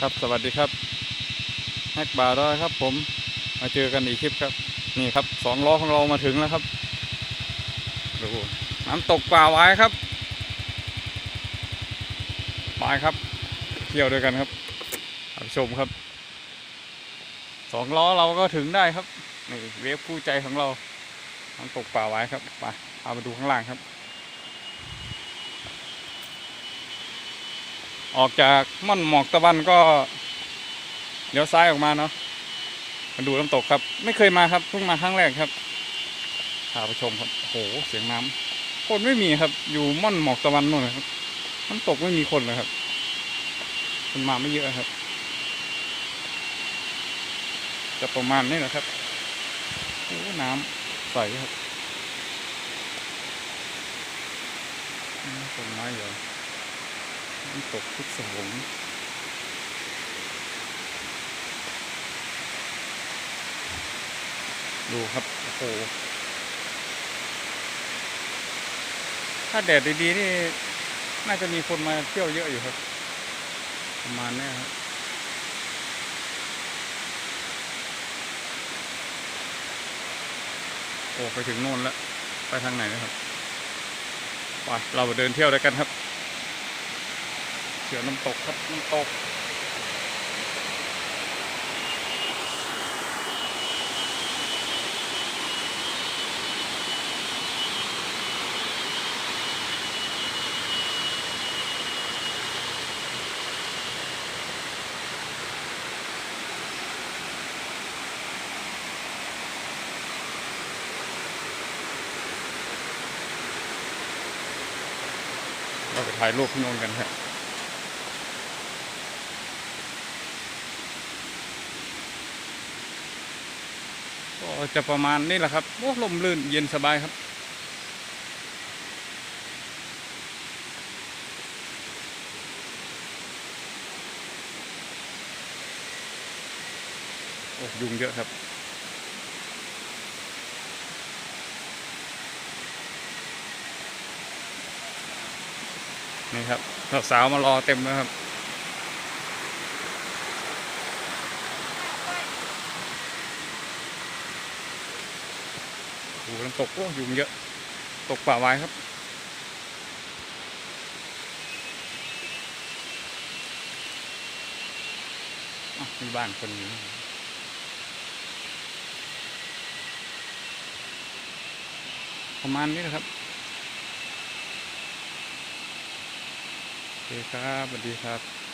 ครับสวัสดีครับแฮกบาร์ร้อยครับ ผมมาเจอกันอีกคลิปครับ นี่ครับสองล้อของเรามาถึงแล้วครับดูน้ำตกป่าไว้ครับไปครับ เที่ยวด้วยกันครับท่านชมครับสองล้อเราก็ถึงได้ครับนี่เวฟคู่ใจของเราน้ำตกป่าไว้ครับไปเอามาดูข้างล่างครับ ออกจากม่อนหมอกตะวันก็เลี้ยวซ้ายออกมาเนาะมาดูน้ำตกครับ ไม่เคยมาครับเพิ่งมาครั้งแรกครับพาไปชมครับโอ้โหเสียงน้ำคนไม่มีครับ อยู่ม่อนหมอกตะวันนู่นนะครับน้ำตกไม่มีคนเลยครับคนมาไม่เยอะครับ จะประมาณนี้แหละครับโอ้น้ำใสครับต้นไม้เหรอ น้ำตกพุทธสหงดูครับ โอ้โห ถ้าแดดดี ๆ นี่ น่าจะมีคนมาเที่ยวเยอะอยู่ครับ ประมาณนี้ครับโอ้ไปถึงโน่นแล้ว ไปทางไหนนะครับ ไป เราไปเดินเที่ยวด้วยกันครับ เขียวน้ำตกครับน้ำตกเราไปถ่ายรูปที่โน่นกันครับ ก็จะประมาณนี้แหละครับโอ้ลมลื่นเย็นสบายครับ โอ้ยุงเยอะครับนี่ครับสาวๆมารอเต็มแล้วครับ โอ้โหน้ำตกโอ้ยุงเยอะ ตกป่าไว้ครับอะมีบ้านคนอยู่ประมาณนี้นะครับโอเคครับสวัสดีครับ